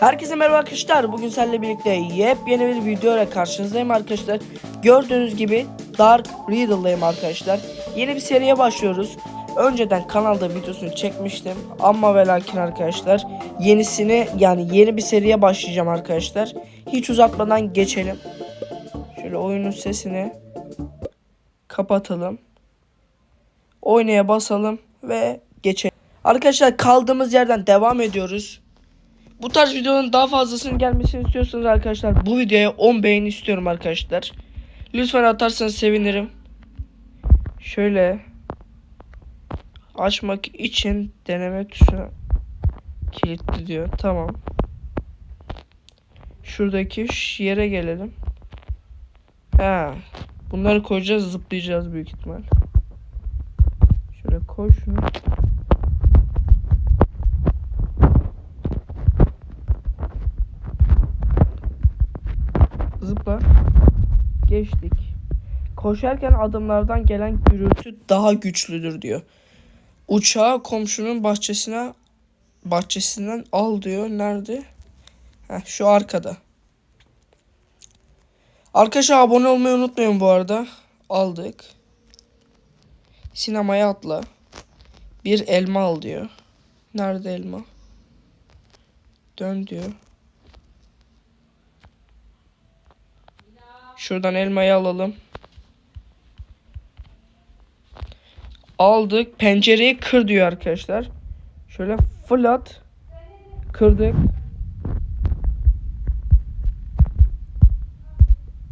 Herkese merhaba arkadaşlar. Bugün seninle birlikte yepyeni bir video ile karşınızdayım arkadaşlar. Gördüğünüz gibi Dark Riddle'dayım arkadaşlar. Yeni bir seriye başlıyoruz. Önceden kanalda videosunu çekmiştim. Ama ve lakin arkadaşlar yenisini yani yeni bir seriye başlayacağım arkadaşlar. Hiç uzatmadan geçelim. Şöyle oyunun sesini kapatalım. Oynaya basalım ve geçelim. Arkadaşlar kaldığımız yerden devam ediyoruz. Bu tarz videoların daha fazlasının gelmesini istiyorsanız arkadaşlar bu videoya 10 beğeni istiyorum arkadaşlar. Lütfen atarsanız sevinirim. Şöyle açmak için deneme tuşuna kilitli diyor. Tamam. Şuradaki şu yere gelelim. Ha. Bunları koyacağız, zıplayacağız büyük ihtimal. Şöyle koy şunu. Zıpla. Geçtik. Koşarken adımlardan gelen gürültü daha güçlüdür diyor. Uçağı komşunun bahçesine bahçesinden al diyor. Nerede? Heh, şu arkada. Arkadaşlar abone olmayı unutmayın bu arada. Aldık. Sinemaya atla. Bir elma al diyor. Nerede elma? Dön diyor. Şuradan elmayı alalım. Aldık. Pencereyi kır diyor arkadaşlar. Şöyle fırlat. Kırdık.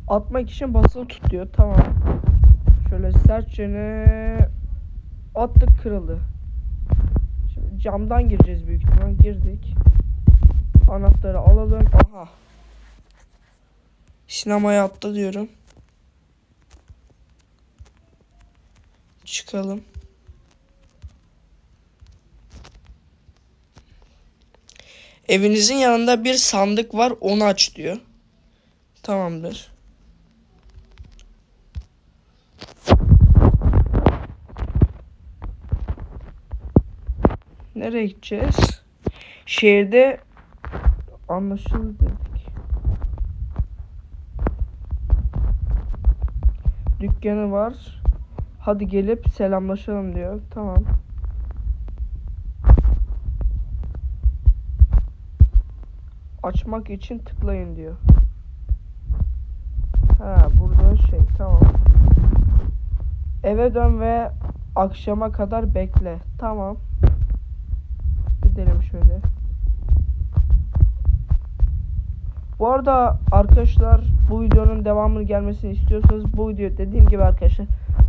Atmak için basılı tut diyor. Tamam. Şöyle sertçene attık kırıldı. Şimdi camdan gireceğiz büyük ihtimal. Girdik. Anahtarı alalım. Aha. Sinemaya atla diyorum. Çıkalım. Evinizin yanında bir sandık var onu aç diyor. Tamamdır. Nereye gideceğiz? Şehirde anlaşıldı Dükkanı var. Hadi gelip selamlaşalım diyor. Tamam. Açmak için tıklayın diyor. Ha burada şey tamam. Eve dön ve akşama kadar bekle. Tamam. Gidelim şöyle. Bu arada arkadaşlar bu videonun devamını gelmesini istiyorsanız bu video dediğim gibi arkadaşlar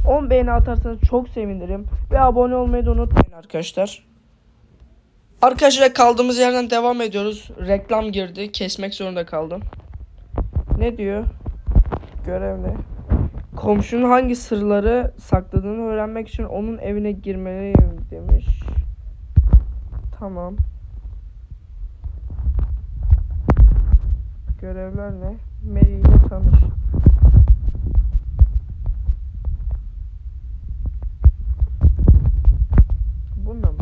10 beğeni atarsanız çok sevinirim ve abone olmayı da unutmayın arkadaşlar. Arkadaşlar kaldığımız yerden devam ediyoruz. Reklam girdi. Kesmek zorunda kaldım. Ne diyor? Görev ne? Komşunun hangi sırları sakladığını öğrenmek için onun evine girmeliyim demiş. Tamam. Görevler ne? Mary ile tanış. Bununla mı?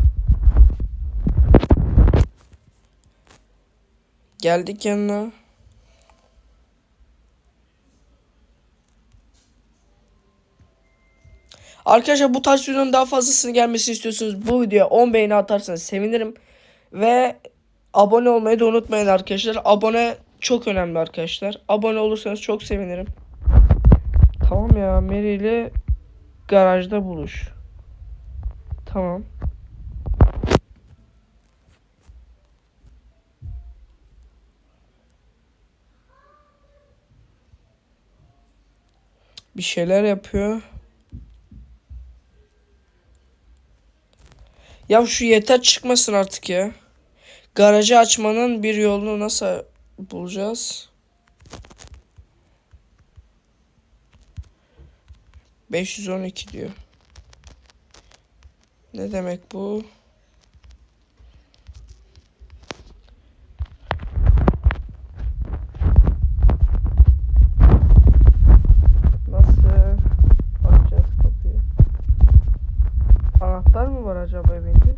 Geldik yanına. Arkadaşlar bu tarz videonun daha fazlasını gelmesini istiyorsanız bu videoya 10 beğeni atarsanız sevinirim. Ve abone olmayı da unutmayın arkadaşlar. Abone çok önemli arkadaşlar. Abone olursanız çok sevinirim. Tamam ya Mary ile garajda buluş. Tamam. Bir şeyler yapıyor. Ya şu yeter çıkmasın artık ya. Garajı açmanın bir yolunu nasıl bulacağız? 512 diyor. Ne demek bu? Nasıl açacağız kapıyı? Anahtar mı var acaba evinde?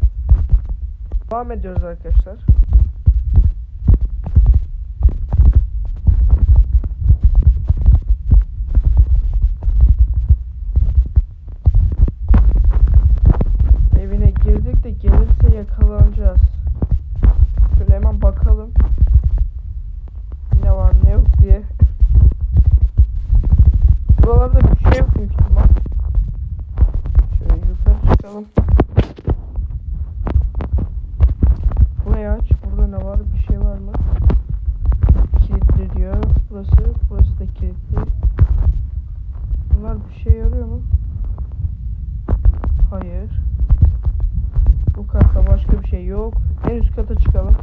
Devam ediyoruz arkadaşlar. diye. Buralarda bir şey yok büyük ihtimal. Şöyle yukarı çıkalım. Burayı aç. Burada ne var? Bir şey var mı? Kilitli diyor. Burası. Burası da kilitli. Bunlar bir şey yarıyor mu? Hayır. Bu katta başka bir şey yok. En üst kata çıkalım.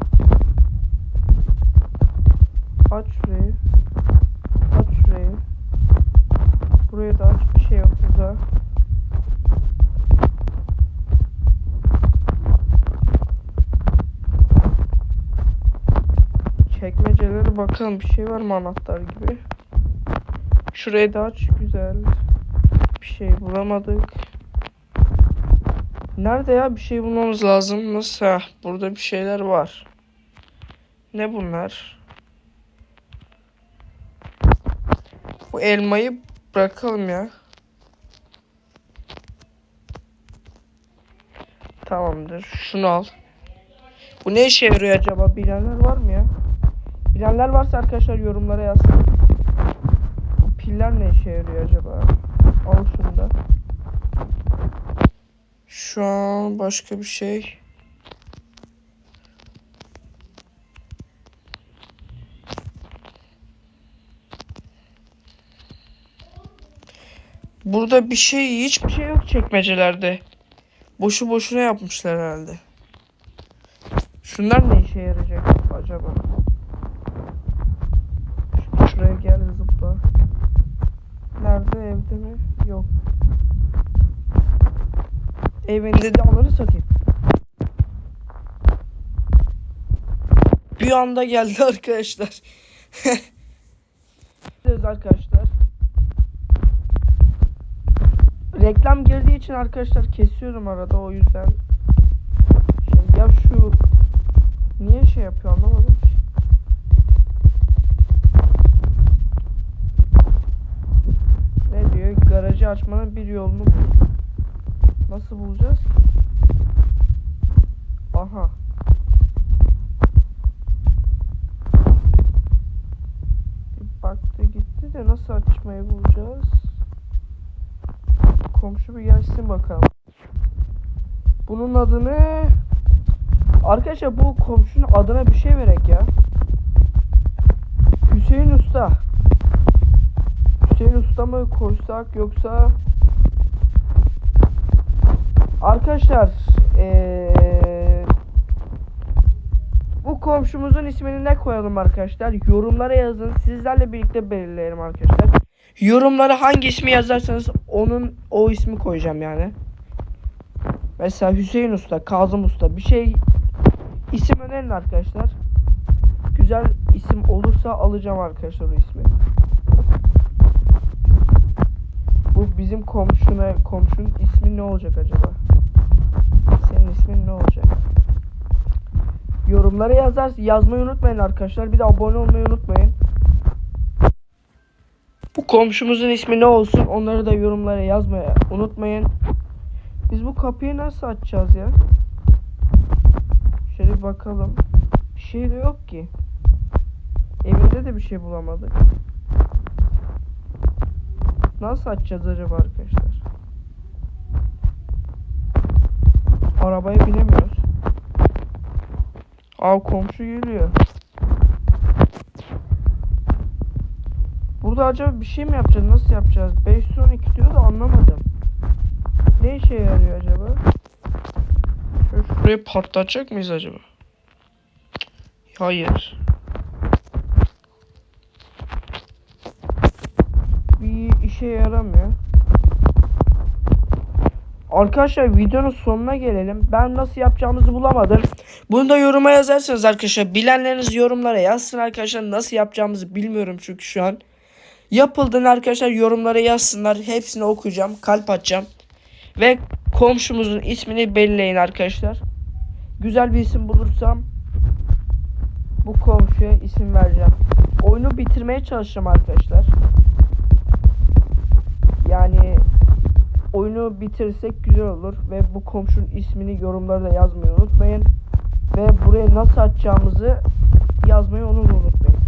Bakalım bir şey var mı anahtar gibi. Şurayı da aç. Güzel. Bir şey bulamadık. Nerede ya? Bir şey bulmamız lazım. Nasıl? Heh, burada bir şeyler var. Ne bunlar? Bu elmayı bırakalım ya. Tamamdır. Şunu al. Bu ne işe yarıyor acaba? Bilenler var mı ya? Bilenler varsa arkadaşlar yorumlara yazsın. Bu piller ne işe yarıyor acaba? Al şunu da. Şu an başka bir şey. Burada bir şey, hiçbir şey yok çekmecelerde. Boşu boşuna yapmışlar herhalde. Şunlar ne işe yarayacak acaba? Şuraya gel zıpla. Nerede evde mi? Yok. Evinde de onları satayım. Bir anda geldi arkadaşlar. Evet arkadaşlar. Reklam girdiği için arkadaşlar kesiyorum arada o yüzden. Şey, ya şu niye şey yapıyor anlamadım Garajı açmanın bir yolunu bul. Nasıl bulacağız? Aha. Baktı gitti de nasıl açmayı bulacağız? Komşu bir gelsin bakalım. Bunun adını Arkadaşlar bu komşunun adına bir şey verek ya. Hüseyin Usta. Hüseyin Usta mı koysak yoksa Arkadaşlar eee, bu komşumuzun ismini ne koyalım arkadaşlar? Yorumlara yazın. Sizlerle birlikte belirleyelim arkadaşlar. Yorumlara hangi ismi yazarsanız onun o ismi koyacağım yani. Mesela Hüseyin Usta, Kazım Usta bir şey isim önerin arkadaşlar. Güzel isim olursa alacağım arkadaşlar o ismi. Bu bizim komşuna komşunun ismi ne olacak acaba? Senin ismin ne olacak? Yorumlara yazar yazmayı unutmayın arkadaşlar. Bir de abone olmayı unutmayın. Bu komşumuzun ismi ne olsun? Onları da yorumlara yazmayı unutmayın. Biz bu kapıyı nasıl açacağız ya? Şöyle bakalım. Bir şey de yok ki. Evinde de bir şey bulamadık. Nasıl açacağız acaba arkadaşlar? Arabaya binemiyoruz. Aa komşu geliyor. Burada acaba bir şey mi yapacağız? Nasıl yapacağız? 512 diyor da anlamadım. Ne işe yarıyor acaba? Şöyle şurayı patlatacak mıyız acaba? Hayır. Bir işe yaramıyor. Arkadaşlar videonun sonuna gelelim. Ben nasıl yapacağımızı bulamadım. Bunu da yoruma yazarsınız arkadaşlar. Bilenleriniz yorumlara yazsın arkadaşlar. Nasıl yapacağımızı bilmiyorum çünkü şu an. Yapıldığını arkadaşlar yorumlara yazsınlar. Hepsini okuyacağım. Kalp atacağım. Ve komşumuzun ismini belirleyin arkadaşlar. Güzel bir isim bulursam bu komşuya isim vereceğim. Oyunu bitirmeye çalışacağım arkadaşlar. Yani oyunu bitirirsek güzel olur ve bu komşunun ismini yorumlarda yazmayı unutmayın. Ve buraya nasıl açacağımızı yazmayı onu da unutmayın.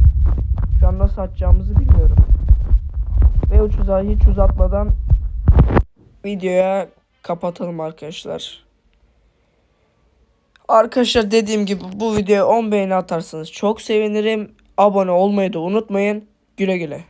Şu an nasıl açacağımızı bilmiyorum. Ve ucuza hiç uzatmadan videoya kapatalım arkadaşlar. Arkadaşlar dediğim gibi bu videoya 10 beğeni atarsanız çok sevinirim. Abone olmayı da unutmayın. Güle güle.